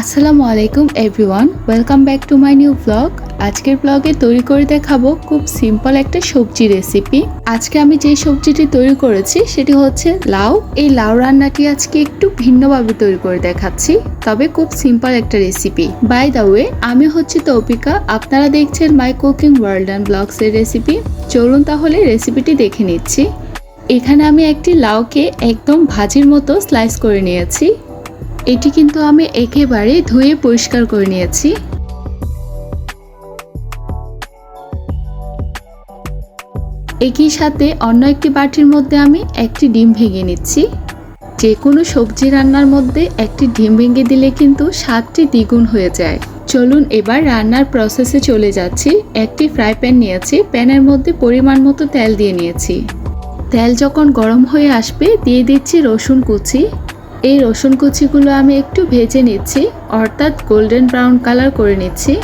আসসালামু আলাইকুম everyone welcome back to my new blog আজকের ব্লগে তৈরি করে দেখাবো খুব সিম্পল একটা সবজি রেসিপি আজকে আমি যে সবজিটি তৈরি করেছি, সেটি হচ্ছে লাউ। এই লাউ রান্নাটি আজকে একটু ভিন্নভাবে তৈরি করে দেখাচ্ছি, তবে খুব সিম্পল একটা রেসিপি বাই দ্য ওয়ে আমি হচ্ছে তৌপিকা আপনারা দেখছেন my cooking world and blogs এর রেসিপি চলুন তাহলে রেসিপিটি দেখে নিচ্ছি। এখানে আমি একটি লাউকে একদম ভাজির মতো স্লাইস করে নিয়েছি। এটি কিন্তু আমি একেবারে ধুয়ে পরিষ্কার করে নিয়েছি। একই সাথে অন্য একটি বাটির মধ্যে আমি একটি ডিম ভেঙে নিচ্ছি। যে কোনো সবজি রান্নার মধ্যে একটি ডিম ভেঙে দিলে কিন্তু স্বাদটি দ্বিগুণ হয়ে যায়। চলুন এবার রান্নার প্রসেসে চলে যাচ্ছি। একটি ফ্রাই প্যান নিয়েছি, প্যানের মধ্যে পরিমাণ মতো তেল দিয়ে নিয়েছি। তেল যখন গরম হয়ে আসবে, দিয়ে দিচ্ছি রসুন কুচি। এই রসুন কুচিগুলো আমি একটু ভেজে নিচ্ছি, অর্থাৎ গোল্ডেন ব্রাউন কালার করে নিচ্ছি।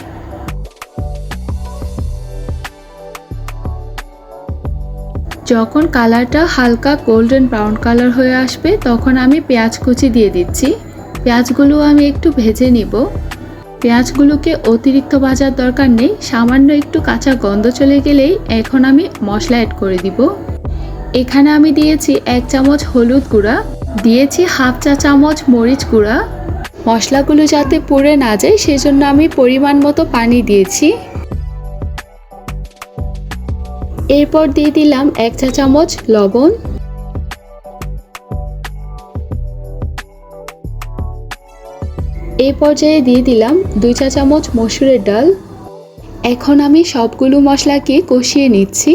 যখন কালারটা হালকা গোল্ডেন ব্রাউন কালার হয়ে আসবে, তখন আমি পেঁয়াজ কুচি দিয়ে দিচ্ছি। পেঁয়াজগুলো আমি একটু ভেজে নিব। পেঁয়াজগুলোকে অতিরিক্ত ভাজার দরকার নেই, সামান্য একটু কাঁচা গন্ধ চলে গেলেই এখন আমি মশলা অ্যাড করে দিব। এখানে আমি দিয়েছি এক চামচ হলুদ গুঁড়া। দিয়েছি হাফ চা চামচ মরিচ গুঁড়া। মশলাগুলো যাতে পুড়ে না যায়, সেজন্য আমি পরিমাণ মতো পানি দিয়েছি। এরপর দিয়ে দিলাম এক চা চামচ লবণ। এই পর্যায়ে দিয়ে দিলাম দুই চা চামচ মসুরের ডাল। এখন আমি সবগুলো মশলাকে কষিয়ে নিচ্ছি।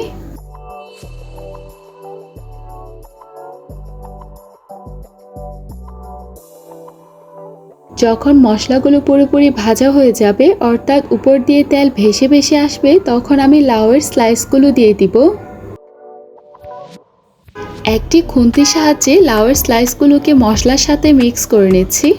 যখন মশলাগুলো পুরোপুরি ভাজা হয়ে যাবে, অর্থাৎ উপর দিয়ে তেল ভেসে ভেসে আসবে, তখন আমি লাউয়ের স্লাইসগুলো দিয়ে দিব। একটি খুন্তির সাহায্যে লাউয়ের স্লাইসগুলোকে মশলার সাথে মিক্স করে নিচ্ছি।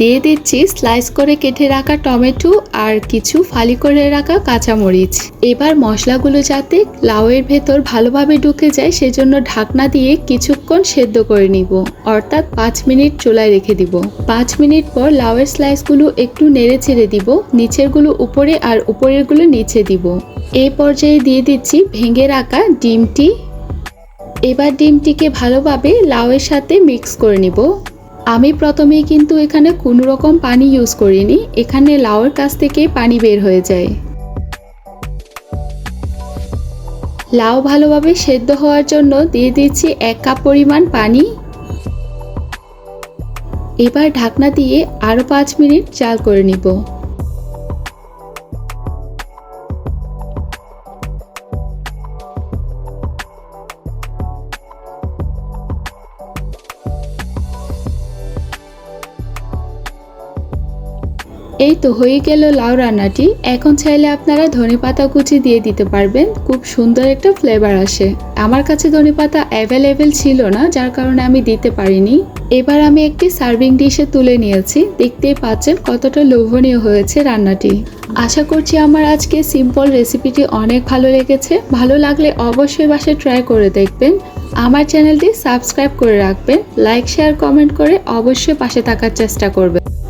দিয়ে দিচ্ছি স্লাইস করে কেটে রাখা টমেটো আর কিছু ফালি করে রাখা কাঁচামরিচ। এবার মশলাগুলো যাতে লাউয়ের ভেতর ভালোভাবে ঢুকে যায়, সেজন্য ঢাকনা দিয়ে কিছুক্ষণ সেদ্ধ করে নিব। অর্থাৎ পাঁচ মিনিট চুলায় রেখে দিব। পাঁচ মিনিট পর লাউয়ের স্লাইসগুলো একটু নেড়ে ছেড়ে দিব। নিচেরগুলো উপরে আর উপরেরগুলো নিচে দিব। এই পর্যায়ে দিয়ে দিচ্ছি ভেঙে রাখা ডিমটি। এবার ডিমটিকে ভালোভাবে লাউয়ের সাথে মিক্স করে নিব। আমি প্রথমেই কিন্তু এখানে কোনো রকম পানি ইউজ করিনি, এখানে লাউয়ের কাছ থেকে পানি বের হয়ে যায়। লাউ ভালোভাবে সেদ্ধ হওয়ার জন্য দিয়ে দিচ্ছি এক কাপ পরিমাণ পানি। এবার ঢাকনা দিয়ে আরও পাঁচ মিনিট চাল করে নিব। এই তো হয়ে গেল লাউ রান্নাটি। এখন চাইলে আপনারা ধনে পাতা কুচি দিয়ে দিতে পারবেন। খুব সুন্দর একটা ফ্লেভার আসে। আমার কাছে ধনে পাতা অ্যাভেলেবেল ছিল না, যার কারণে আমি দিতে পারিনি। এবার আমি একটি সার্ভিং ডিশে তুলে নিয়েছি। দেখতেই পাচ্ছেন কতটা লোভনীয় হয়েছে রান্নাটি। আশা করছি আমার আজকে সিম্পল রেসিপিটি অনেক ভালো লেগেছে। ভালো লাগলে অবশ্যই বাসায় ট্রাই করে দেখবেন। আমার চ্যানেলটি সাবস্ক্রাইব করে রাখবেন। লাইক শেয়ার কমেন্ট করে অবশ্যই পাশে থাকার চেষ্টা করবেন।